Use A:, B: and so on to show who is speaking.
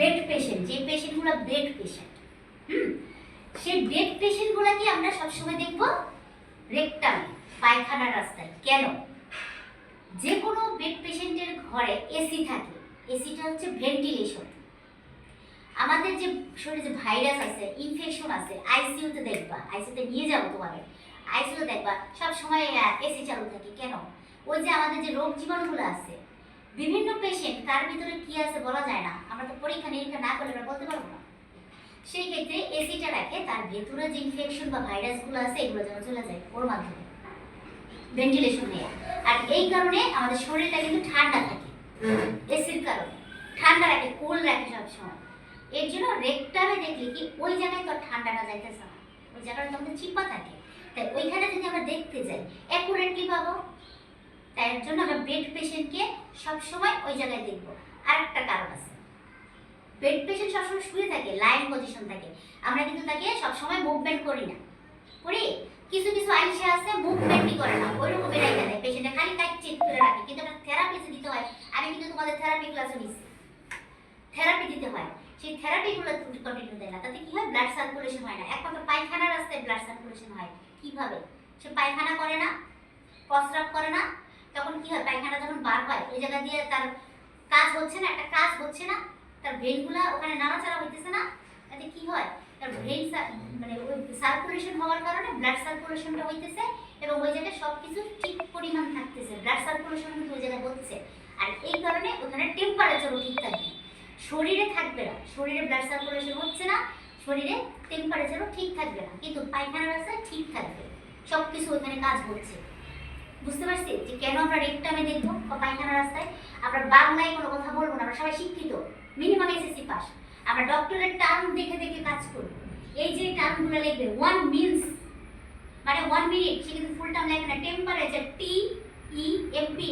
A: Bed patient যে পেশেন্টগুলো bed patient হুম? সেই bed পেশেন্টগুলোকে আমরা সবসময় দেখব? রেকটামে পায়খানার রাস্তায়। কেন? যে কোনো বেড পেশেন্টের ঘরে এসি থাকে। এসিটা হচ্ছে ভেন্টিলেশন আমাদের যে শরীরে যে ভাইরাস আছে ইনফেকশন আছে আইসিইউতে দেখবা আইসিইউতে নিয়ে যাব তোমাকে আইসিইউতে দেখবা সব সময় এসি চালু থাকে। কেন? ওই যে আমাদের যে রোগ জীবাণুগুলো আছে বিভিন্ন পেশেন্ট তার ভিতরে কি আছে বলা যায় না। আমরা তো পরীক্ষা, নিরীক্ষা না আমরা বলতে পারব না। সেই ক্ষেত্রে এসিটা রাখে, তার ভেতরে যে ইনফেকশন বা ভাইরাসগুলো আছে, এগুলো যেন চলে যায় ওর মাধ্যমে। ভেন্টিলেশন নিয়ে। আর এই কারণে আমাদের শরীরটা কিন্তু ঠান্ডা থাকে। এসির কারণে। ঠান্ডা রাখে কুল রাখে সবসময়। এর জন্য রেকটামে দেখলে কি ওই জায়গায় তো আর ঠান্ডাটা যাইতেছে না। ওই জায়গাটা তো চিপা থাকে। তাই ওইখানে যদি আমরা দেখতে যাই অ্যাকুরেটলি পাবো। তাই জন্য আমরা বেড পেশেন্টকে সবসময় ওই জায়গায় দেখব। আরেকটা কারণ আছে। বেড পেশেন্ট সবসময় শুয়ে থাকে লাইন পজিশন থাকে। আমরা কিন্তু তাকে সবসময় মুভমেন্ট করি না। করি? কিছু কিছু আইসা আছে মুভমেন্টই করে না। ওই রকম বেড়াই গেলে পেশেন্টে খালি কাজ চেক করে রাখে। কিন্তু একটা থেরাপি দিতে হয়। আমি কিন্তু তোমাদের থেরাপি ক্লাসে নিচ্ছি। থেরাপি দিতে হয়। সেই থেরাপিগুলো কন্টিনিউ দেয় না। তাতে কি হয়? ব্লাড সার্কুলেশন হয় না। একমাত্র পায়খানা রাস্তায় ব্লাড সার্কুলেশন হয়। কীভাবে? সে পায়খানা করে না, প্রস্রাব করে না তখন কি হয় পায়খানা যখন বার হয় ওই জায়গা দিয়ে তার কাজ হচ্ছে না, একটা কাজ হচ্ছে না, তার ভেনগুলা ওখানে নাড়াচাড়া হইতেছে না, তাতে কি হয়, তার ভেন মানে ওই সার্কুলেশন হওয়ার কারণে ব্লাড সার্কুলেশনটা হইতেছে এবং ওই জায়গায় সব কিছু ঠিক পরিমাণ থাকতেছে ব্লাড সার্কুলেশন কিন্তু ওই জায়গায় হচ্ছে। আর এই কারণে ওখানে টেম্পারেচারও ঠিক থাকবে শরীরে থাকবে না, শরীরে ব্লাড সার্কুলেশন হচ্ছে না, শরীরে টেম্পারেচারও ঠিক থাকবে না, কিন্তু পায়খানা রাস্তায় ঠিক থাকবে সব কিছু ওখানে কাজ হচ্ছে বুঝতে পারছি যে কেন আমরা রেকটামে দেখব পায়খানা রাস্তায়? আমরা বাংলায় কোনো কথা বলব না, আমরা সবাই শিক্ষিত। মিনিমাম এসএসসি পাস আমরা ডক্টরের টার্ম দেখে দেখে কাজ করব এই যে টার্মগুলো লিখবে ওয়ান মিনস মানে ওয়ান মিনিট সে কিন্তু ফুল টার্ম লেখে না। Temperature T E M P